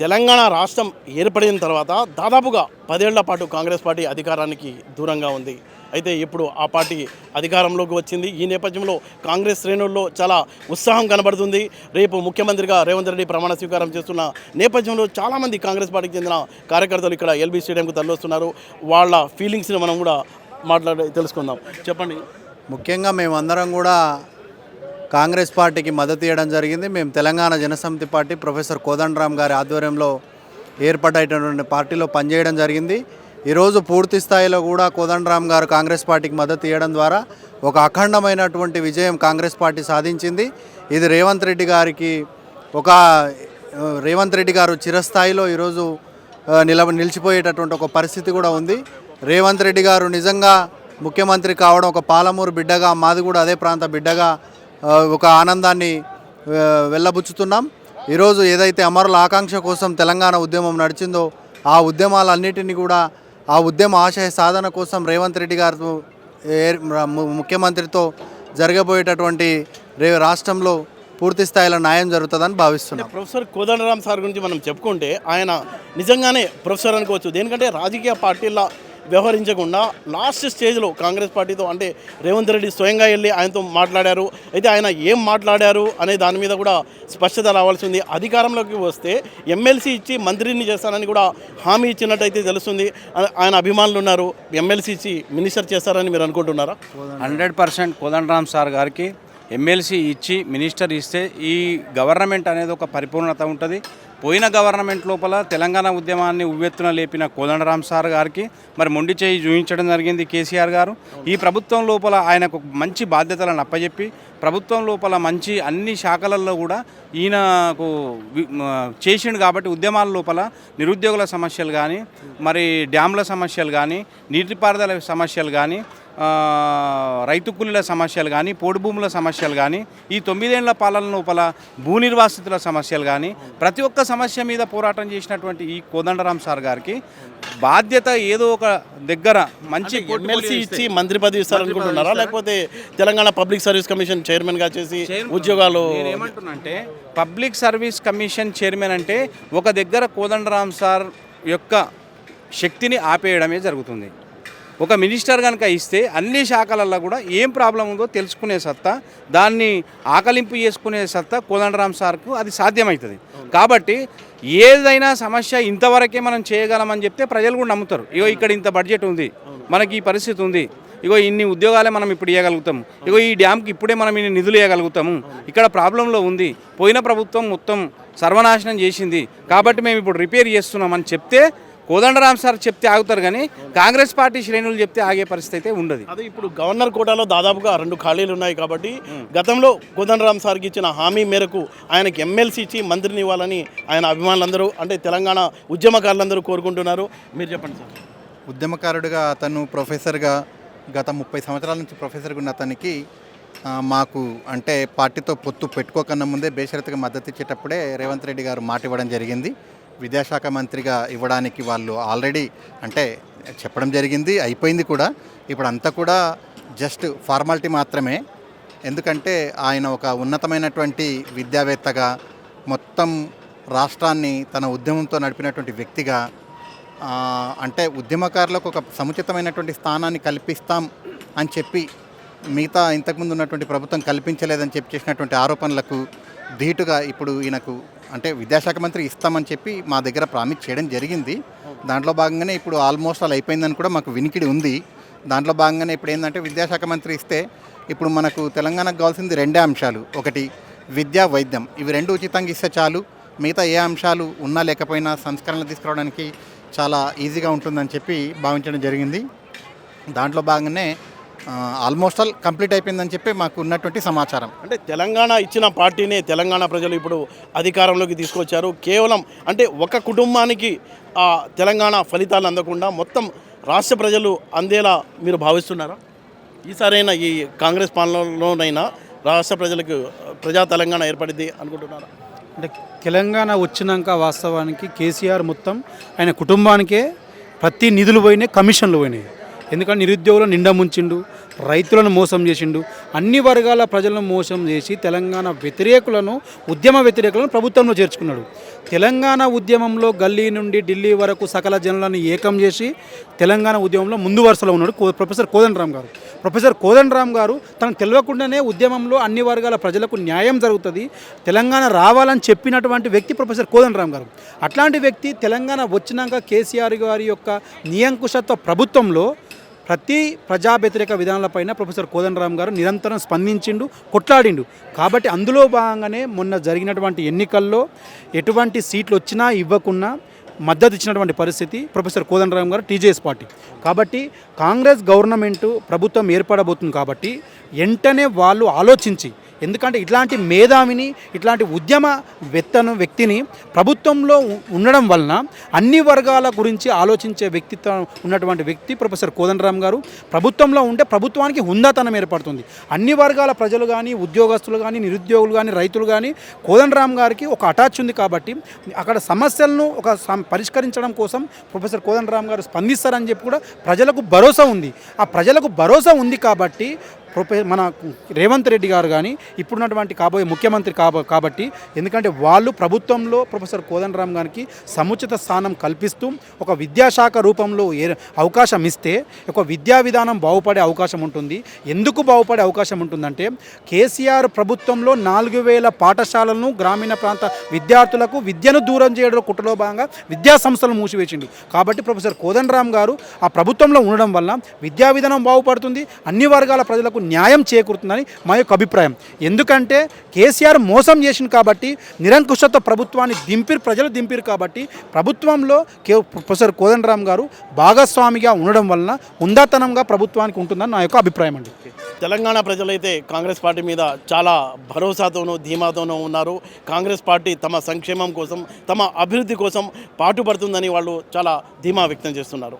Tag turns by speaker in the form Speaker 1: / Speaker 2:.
Speaker 1: తెలంగాణ రాష్ట్రం ఏర్పడిన తర్వాత దాదాపుగా పదేళ్ళ పాటు కాంగ్రెస్ పార్టీ అధికారానికి దూరంగా ఉంది. అయితే ఇప్పుడు ఆ పార్టీ అధికారంలోకి వచ్చింది. ఈ నేపథ్యంలో కాంగ్రెస్ శ్రేణుల్లో చాలా ఉత్సాహం కనబడుతుంది. రేపు ముఖ్యమంత్రిగా రేవంత్ రెడ్డి ప్రమాణ స్వీకారం చేస్తున్న నేపథ్యంలో చాలామంది కాంగ్రెస్ పార్టీకి చెందిన కార్యకర్తలు ఇక్కడ ఎల్బీ స్టేడియంకు తరలిస్తున్నారు వాళ్ళ ఫీలింగ్స్ని మనం కూడా మాట్లాడి తెలుసుకుందాం. చెప్పండి.
Speaker 2: ముఖ్యంగా మేమందరం కూడా కాంగ్రెస్ పార్టీకి మద్దతు ఇవ్వడం జరిగింది. మేము తెలంగాణ జనసమితి పార్టీ ప్రొఫెసర్ కోదండరామ్ గారి ఆధ్వర్యంలో ఏర్పడేటటువంటి పార్టీలో పనిచేయడం జరిగింది. ఈరోజు పూర్తి స్థాయిలో కూడా కోదండరామ్ గారు కాంగ్రెస్ పార్టీకి మద్దతు ఇవ్వడం ద్వారా ఒక అఖండమైనటువంటి విజయం కాంగ్రెస్ పార్టీ సాధించింది. ఇది రేవంత్ రెడ్డి గారికి ఒక రేవంత్ రెడ్డి గారు చిరస్థాయిలో ఈరోజు నిలబ నిలిచిపోయేటటువంటి ఒక పరిస్థితి కూడా ఉంది. రేవంత్ రెడ్డి గారు నిజంగా ముఖ్యమంత్రి కావడం ఒక పాలమూరు బిడ్డగా మాది కూడా అదే ప్రాంత బిడ్డగా ఒక ఆనందాన్ని వెళ్ళబుచ్చుతున్నాం. ఈరోజు ఏదైతే అమరుల ఆకాంక్ష కోసం తెలంగాణ ఉద్యమం నడిచిందో ఆ ఉద్యమాలన్నింటినీ కూడా ఆ ఉద్యమ ఆశయ సాధన కోసం రేవంత్ రెడ్డి గారు ము- ముఖ్యమంత్రితో జరగబోయేటటువంటి రే రాష్ట్రంలో పూర్తి స్థాయిలో న్యాయం జరుగుతుందని భావిస్తున్నాం.
Speaker 1: ప్రొఫెసర్ కోదండరామ్ సార్ గురించి మనం చెప్పుకుంటే ఆయన నిజంగానే ప్రొఫెసర్ అనుకోవచ్చు. దేనికంటే రాజకీయ పార్టీల వ్యవహరించకుండా లాస్ట్ స్టేజ్లో కాంగ్రెస్ పార్టీతో అంటే రేవంత్ రెడ్డి స్వయంగా వెళ్ళి ఆయనతో మాట్లాడారు. అయితే ఆయన ఏం మాట్లాడారు అనే దాని మీద కూడా స్పష్టత రావాల్సి ఉంది. అధికారంలోకి వస్తే ఎమ్మెల్సీ ఇచ్చి మంత్రిని చేస్తానని కూడా హామీ ఇచ్చినట్టయితే తెలుస్తుంది. ఆయన అభిమానులు ఉన్నారు. ఎమ్మెల్సీ ఇచ్చి మినిస్టర్ చేస్తారని మీరు అనుకుంటున్నారా?
Speaker 3: హండ్రెడ్ పర్సెంట్ కోదండరామ్ సార్ గారికి ఎమ్మెల్సీ ఇచ్చి మినిస్టర్ ఇస్తే ఈ గవర్నమెంట్ అనేది ఒక పరిపూర్ణత ఉంటుంది. పోయిన గవర్నమెంట్ లోపల తెలంగాణ ఉద్యమాన్ని ఉవ్వెత్తున లేపిన కోదండరామ్ సార్ గారికి మరి మొండి చేయి చూపించడం జరిగింది కేసీఆర్ గారు. ఈ ప్రభుత్వం లోపల ఆయనకు మంచి బాధ్యతలను అప్పజెప్పి ప్రభుత్వం లోపల మంచి అన్ని శాఖలలో కూడా ఈయనకు చేసిండు కాబట్టి ఉద్యమాల లోపల నిరుద్యోగుల సమస్యలు కానీ మరి డ్యామ్ల సమస్యలు కానీ నీటిపారుదల సమస్యలు కానీ రైతు కూలీల సమస్యలు కానీ పోడు భూముల సమస్యలు కానీ ఈ తొమ్మిదేళ్ళ పాలన లోపల భూ నిర్వాసితుల సమస్యలు కానీ ప్రతి ఒక్క సమస్య మీద పోరాటం చేసినటువంటి ఈ కోదండరామ్ సార్ గారికి బాధ్యత ఏదో ఒక దగ్గర మంచి
Speaker 1: ఎమ్మెల్సీ ఇచ్చి మంత్రి పదవి ఇస్తారనుకుంటున్నారా లేకపోతే తెలంగాణ పబ్లిక్ సర్వీస్ కమిషన్ చైర్మన్గా చేసి ఉద్యోగాలు
Speaker 3: ఏమంటున్నంటే పబ్లిక్ సర్వీస్ కమిషన్ చైర్మన్ అంటే ఒక దగ్గర కోదండరామ్ సార్ యొక్క శక్తిని ఆపేయడమే జరుగుతుంది. ఒక మినిస్టర్ కనుక ఇస్తే అన్ని శాఖలలో కూడా ఏం ప్రాబ్లం ఉందో తెలుసుకునే సత్తా దాన్ని ఆకలింపు చేసుకునే సత్తా కోదండరామ్ సార్కు అది సాధ్యమవుతుంది కాబట్టి ఏదైనా సమస్య ఇంతవరకే మనం చేయగలమని చెప్తే ప్రజలు కూడా నమ్ముతారు. ఇగో ఇక్కడ ఇంత బడ్జెట్ ఉంది మనకి ఈ పరిస్థితి ఉంది ఇగో ఇన్ని ఉద్యోగాలే మనం ఇప్పుడు ఇవ్వగలుగుతాం ఇగో ఈ డ్యామ్కి ఇప్పుడే మనం ఇన్ని నిధులు ఇవ్వగలుగుతాము ఇక్కడ ప్రాబ్లంలో ఉంది పోయిన ప్రభుత్వం మొత్తం సర్వనాశనం చేసింది కాబట్టి మేము ఇప్పుడు రిపేర్ చేస్తున్నామని చెప్తే కోదండరామ్ సార్ చెప్తే ఆగుతారు కానీ కాంగ్రెస్ పార్టీ శ్రేణులు చెప్తే ఆగే పరిస్థితి అయితే ఉండదు.
Speaker 1: అదే ఇప్పుడు గవర్నర్ కోటాలో దాదాపుగా రెండు ఖాళీలు ఉన్నాయి కాబట్టి గతంలో కోదండరామ్ సార్కి ఇచ్చిన హామీ మేరకు ఆయనకి ఎమ్మెల్సీ ఇచ్చి మంత్రిని ఇవ్వాలని ఆయన అభిమానులందరూ అంటే తెలంగాణ ఉద్యమకారులందరూ కోరుకుంటున్నారు. మీరు చెప్పండి సార్.
Speaker 4: ఉద్యమకారుడిగా అతను ప్రొఫెసర్గా గత ముప్పై సంవత్సరాల నుంచి ప్రొఫెసర్గా ఉన్న అతనికి మాకు అంటే పార్టీతో పొత్తు పెట్టుకోకన్నా ముందే బేషరతుగా మద్దతు ఇచ్చేటప్పుడే రేవంత్ రెడ్డి గారు మాట ఇవ్వడం జరిగింది. విద్యాశాఖ మంత్రిగా ఇవ్వడానికి వాళ్ళు ఆల్రెడీ అంటే చెప్పడం జరిగింది అయిపోయింది కూడా. ఇప్పుడు అంతా కూడా జస్ట్ ఫార్మాలిటీ మాత్రమే. ఎందుకంటే ఆయన ఒక ఉన్నతమైనటువంటి విద్యావేత్తగా మొత్తం రాష్ట్రాన్ని తన ఉద్యమంతో నడిపినటువంటి వ్యక్తిగా అంటే ఉద్యమకారులకు ఒక సముచితమైనటువంటి స్థానాన్ని కల్పిస్తాం అని చెప్పి మిగతా ఇంతకుముందు ఉన్నటువంటి ప్రభుత్వం కల్పించలేదని చెప్పి చేసినటువంటి ఆరోపణలకు ధీటుగా ఇప్పుడు ఈయనకు అంటే విద్యాశాఖ మంత్రి ఇస్తామని చెప్పి మా దగ్గర ప్రామిస్ చేయడం జరిగింది. దాంట్లో భాగంగానే ఇప్పుడు ఆల్మోస్ట్ అలా అయిపోయిందని కూడా మాకు వినికిడి ఉంది. దాంట్లో భాగంగానే ఇప్పుడు ఏంటంటే విద్యాశాఖ మంత్రి ఇస్తే ఇప్పుడు మనకు తెలంగాణకు కావాల్సింది రెండే అంశాలు. ఒకటి విద్య వైద్యం. ఇవి రెండు ఉచితంగా ఇస్తే చాలు. మిగతా ఏ అంశాలు ఉన్నా లేకపోయినా సంస్కరణలు తీసుకురావడానికి చాలా ఈజీగా ఉంటుందని చెప్పి భావించడం జరిగింది. దాంట్లో భాగంగానే ఆల్మోస్ట్ ఆల్ కంప్లీట్ అయిపోయిందని చెప్పి మాకు ఉన్నటువంటి సమాచారం.
Speaker 1: అంటే తెలంగాణ ఇచ్చిన పార్టీనే తెలంగాణ ప్రజలు ఇప్పుడు అధికారంలోకి తీసుకొచ్చారు. కేవలం అంటే ఒక కుటుంబానికి ఆ తెలంగాణ ఫలితాలు అందకుండా మొత్తం రాష్ట్ర ప్రజలు అందేలా మీరు భావిస్తున్నారా? ఈసారైనా ఈ కాంగ్రెస్ పాలనలోనైనా రాష్ట్ర ప్రజలకు ప్రజా తెలంగాణ ఏర్పడింది అనుకుంటున్నారా?
Speaker 5: అంటే తెలంగాణ వచ్చినాక వాస్తవానికి కేసీఆర్ మొత్తం ఆయన కుటుంబానికే ప్రతి నిధులు పోయినాయి కమిషన్లు పోయినాయి. ఎందుకంటే నిరుద్యోగులను నిండా ముంచిండు రైతులను మోసం చేసిండు. అన్ని వర్గాల ప్రజలను మోసం చేసి తెలంగాణ వ్యతిరేకులను ఉద్యమ వ్యతిరేకులను ప్రభుత్వంలో చేర్చుకున్నాడు. తెలంగాణ ఉద్యమంలో గల్లీ నుండి ఢిల్లీ వరకు సకల జనులను ఏకం చేసి తెలంగాణ ఉద్యమంలో ముందు వరుసలో ఉన్నాడు కో- ప్రొఫెసర్ కోదండరామ్ గారు. ప్రొఫెసర్ కోదండరామ్ గారు తనకు తెలియకుండానే ఉద్యమంలో అన్ని వర్గాల ప్రజలకు న్యాయం జరుగుతుంది తెలంగాణ రావాలని చెప్పినటువంటి వ్యక్తి ప్రొఫెసర్ కోదండరామ్ గారు. అట్లాంటి వ్యక్తి తెలంగాణ వచ్చినాక కేసీఆర్ గారి యొక్క నియంకుశత్వ ప్రభుత్వంలో ప్రతి ప్రజా వ్యతిరేక విధానాలపైన ప్రొఫెసర్ కోదండరామ్ గారు నిరంతరం స్పందించిండు కొట్లాడిండు. కాబట్టి అందులో భాగంగానే మొన్న జరిగినటువంటి ఎన్నికల్లో ఎటువంటి సీట్లు వచ్చినా ఇవ్వకున్నా మద్దతు ఇచ్చినటువంటి పరిస్థితి ప్రొఫెసర్ కోదండరామ్ గారు టీజేఎస్ పార్టీ. కాబట్టి కాంగ్రెస్ గవర్నమెంట్ ప్రభుత్వం ఏర్పడబోతుంది కాబట్టి వెంటనే వాళ్ళు ఆలోచించి ఎందుకంటే ఇట్లాంటి మేధావిని ఇట్లాంటి ఉద్యమ వెత్తను వ్యక్తిని ప్రభుత్వంలో ఉండడం వలన అన్ని వర్గాల గురించి ఆలోచించే వ్యక్తిత్వం ఉన్నటువంటి వ్యక్తి ప్రొఫెసర్ కోదండరామ్ గారు ప్రభుత్వంలో ఉంటే ప్రభుత్వానికి హుందాతనం ఏర్పడుతుంది. అన్ని వర్గాల ప్రజలు కానీ ఉద్యోగస్తులు కానీ నిరుద్యోగులు కానీ రైతులు కానీ కోదండరామ్ గారికి ఒక అటాచ్ ఉంది కాబట్టి అక్కడ సమస్యలను ఒక పరిష్కరించడం కోసం ప్రొఫెసర్ కోదండరామ్ గారు స్పందిస్తారని చెప్పి కూడా ప్రజలకు భరోసా ఉంది. ఆ ప్రజలకు భరోసా ఉంది కాబట్టి ప్రొఫె మన రేవంత్ రెడ్డి గారు కానీ ఇప్పుడున్నటువంటి కాబోయే ముఖ్యమంత్రి కాబ కాబట్టి ఎందుకంటే వాళ్ళు ప్రభుత్వంలో ప్రొఫెసర్ కోదండరామ్ గారికి సముచిత స్థానం కల్పిస్తూ ఒక విద్యాశాఖ రూపంలో ఏ అవకాశం ఇస్తే ఒక విద్యా విధానం బాగుపడే అవకాశం ఉంటుంది. ఎందుకు బాగుపడే అవకాశం ఉంటుందంటే కేసీఆర్ ప్రభుత్వంలో నాలుగు వేల పాఠశాలలను గ్రామీణ ప్రాంత విద్యార్థులకు విద్యను దూరం చేయడం కుట్రలో భాగంగా విద్యా సంస్థలు మూసివేసిండు. కాబట్టి ప్రొఫెసర్ కోదండరామ్ గారు ఆ ప్రభుత్వంలో ఉండడం వల్ల విద్యా విధానం బాగుపడుతుంది. అన్ని వర్గాల ప్రజలకు న్యాయం చేకూరుతుందని మా యొక్క అభిప్రాయం. ఎందుకంటే కేసీఆర్ మోసం చేసింది కాబట్టి నిరంకుశతో ప్రభుత్వాన్ని దింపిరు ప్రజలు దింపిరు కాబట్టి ప్రభుత్వంలో కే ప్రొఫెసర్ కోదండరామ్ గారు భాగస్వామిగా ఉండడం వలన ఉందాతనంగా ప్రభుత్వానికి ఉంటుందని నా యొక్క అభిప్రాయం అండి.
Speaker 1: తెలంగాణ ప్రజలైతే కాంగ్రెస్ పార్టీ మీద చాలా భరోసాతోనూ ధీమాతోనూ ఉన్నారు. కాంగ్రెస్ పార్టీ తమ సంక్షేమం కోసం తమ అభివృద్ధి కోసం పాటుపడుతుందని వాళ్ళు చాలా ధీమా వ్యక్తం చేస్తున్నారు.